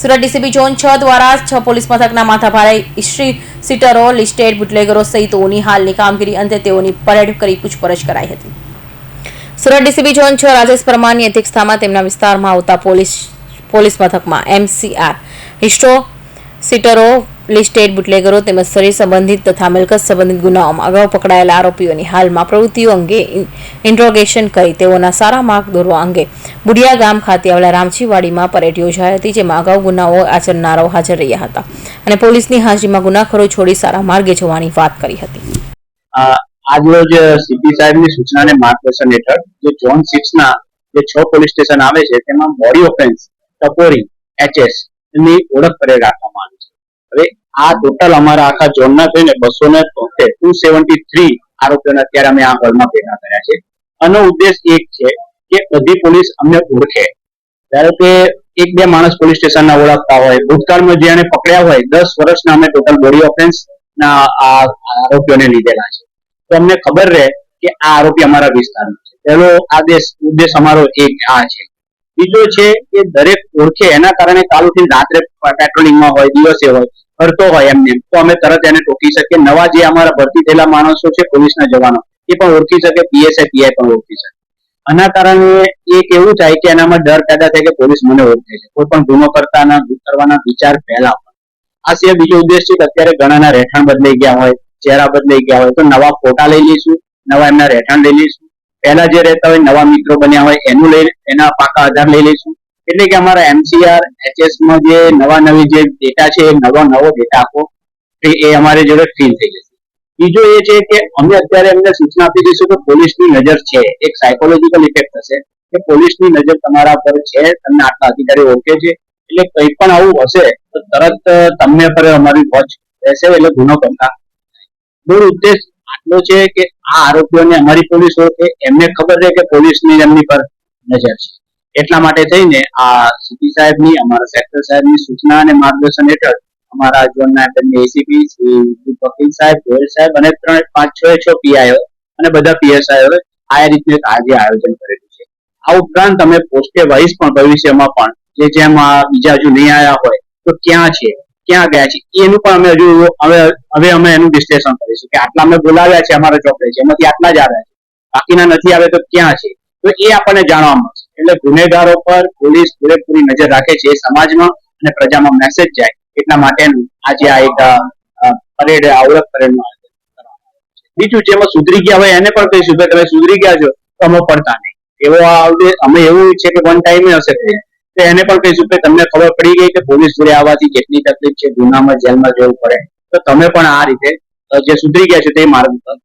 Surat DCB zone છ દ્વારા છ પોલીસ મથકના માથાભારે ઇસ્ટ્રી સીટરો, લિસ્ટેડ બુટલેગરો સહિતોની હાલની કામગીરી અંતે તેઓની પરેડ કરી પૂછપરછ કરાઈ હતી. સુરત ડીસીબી ઝોન છ રાજેશ પરમારની અધ્યક્ષતામાં તેમના વિસ્તારમાં આવતા પોલીસ પોલીસ મથકમાં એમસીઆર હિસ્ટો સીટરો, લિસ્ટેડ બુટલેગરો તેમજ શરીર સંબંધિત તથા મિલકત સંબંધિત ગુનાઓમાં અગાઉ પકડાયેલા આરોપીઓની હાલમાં પ્રવૃત્તિઓ અંગે ઇન્ટ્રોગેશન કરી તેઓના સારા માર્ગ દોરવા અંગે બુડિયા ગામ ખાતે આવેલા રામજીવાડીમાં પરેડ યોજાઈ હતી, જેમાં અગાઉ ગુનાઓ આચરનારાઓ હાજર રહ્યા હતા અને પોલીસની હાજરીમાં ગુનાખોરો છોડી સારા માર્ગે જવાની વાત કરી હતી. આજરોજ સીપી સાહેબની સૂચનાને માર્ગદર્શન હેઠળ જે ઝોન સિક્સના જે છ પોલીસ સ્ટેશન આવે છે, તેમાં બોડી ઓફેન્સ ટપોરી એચએસ ની ઓળખ પરેડ રાખવામાં આવી છે. હવે આ ટોટલ અમારા આખા ઝોનના થઈને બસો ને તોતેર ટુ સેવન્ટી થ્રી આરોપીઓને અત્યારે અમે આ હોલમાં ભેગા કર્યા છે. આનો ઉદ્દેશ એક છે કે બધી પોલીસ અમને ઓળખે. ધારો કે એક બે માણસ પોલીસ સ્ટેશનના ઓળખતા હોય, ભૂતકાળમાં જેને પકડ્યા હોય, દસ વર્ષના અમે ટોટલ બોડી ઓફેન્સ ના આરોપીઓને લીધેલા છે. તો અમને ખબર રહે કે આ આરોપી અમારા વિસ્તારનો છે. પહેલો આદેશ, ઉદ્દેશ અમારો એક આ છે. બીજો છે કે દરેક ઓળખે, એના કારણે કાલુથી રાત્રે પેટ્રોલિંગમાં હોય, દિવસે હોય, ફરતો હોય એમને તો અમે તરત એને ટોકી શકીએ. નવા જે અમારા ભરતી થયેલા માણસો છે, પોલીસના જવાનો, એ પણ ઓળખી શકે, પીએસઆઈ, પીઆઈ પણ ઓળખી શકે. આના કારણે એક એવું થાય કે એનામાં ડર પેદા થાય કે પોલીસ મને ઓળખે છે. કોઈ પણ ગુનો કરતાના, કરવાના વિચાર પહેલા આ સિવાય બીજો ઉદ્દેશ છે કે અત્યારે ઘણાના રહેઠાણ બદલાઈ ગયા હોય, ચહેરા બદલાઈ ગયા હોય, તો નવા ફોટા લઈ લઈશું, નવા એમના રહેઠાણ લઈ લઈશું. પહેલા જે રહેતા હોય નવા મિત્રો બન્યા હોય એનું લઈ એના પાકા આધાર લઈ લઈશું. એટલે કે અમારા એમસીઆર એચએસમાં જે નવા નવી જે ડેટા છે એ નવો નવો ડેટા આપો, એ અમારી જોડે ફીલ થઈ જશે. બીજો એ છે કે અમે અત્યારે એમને સૂચના આપી દઈશું કે પોલીસની નજર છે. એક સાયકોલોજીકલ ઇફેક્ટ થશે કે પોલીસની નજર તમારા પર છે, તમને આટલા અધિકારી ઓળખે છે. એટલે કંઈ પણ આવું હશે, તો તરત તમને પર અમારી વોચ રહેશે, એટલે ગુનો કરતા મૂળ ઉદ્દેશ આટલો છે કે આ આરોપીઓને અમારી પોલીસ ઓળખે એમને ખબર છે કે પોલીસની એમની પર નજર છે. એટલા માટે થઈને આ સીપી સાહેબની, અમારા સેક્ટર સાહેબની સૂચના અને માર્ગદર્શન હેઠળ અમારા ઝોનના તેમની એસીપી શ્રી વકીલ સાહેબ ગોયલ સાહેબ અને ત્રણ, પાંચ, છ છ પીઆઈઓ અને બધા પીએસઆઈઓ આ રીતે આજે આયોજન કરેલું છે. આ ઉપરાંત તમે પોસ્ટે વાઇઝ પણ ભવિષ્યમાં પણ જે જેમ બીજા હજુ નહીં આવ્યા હોય તો ક્યાં છે? ક્યાં ગયા છે? એનું પણ અમે હજુ હવે અમે એનું વિશ્લેષણ કરીશું કે આટલા અમે બોલાવ્યા છે અમારા ચોપડે છે, એમાંથી આટલા જ આવ્યા છે. બાકીના નથી આવે તો ક્યાં છે? તો એ આપણને જાણવા મળશે. એટલે ગુનેગારો પર પોલીસ પૂરેપૂરી નજર રાખે છે સમાજમાં અને પ્રજામાં મેસેજ જાય. એટલા માટેનું આજે આ એક પરેડ આવડત પરેડનું આયોજન બીજું જેમાં સુધરી ગયા હોય એને પણ કહીશું કે તમે સુધરી ગયા છો તો અમે પડતા નહીં. એવો આવડે- અમે એવું છે કે વન ટાઈમે હશે તો એને પણ કહીશું કે તમને ખબર પડી ગઈ કે પોલીસ જોડે આવવાથી કેટલી તકલીફ છે, ગુનામાં જેલમાં જવું પડે. તો તમે પણ આ રીતે જે સુધરી ગયા છે તે માર્ગ પર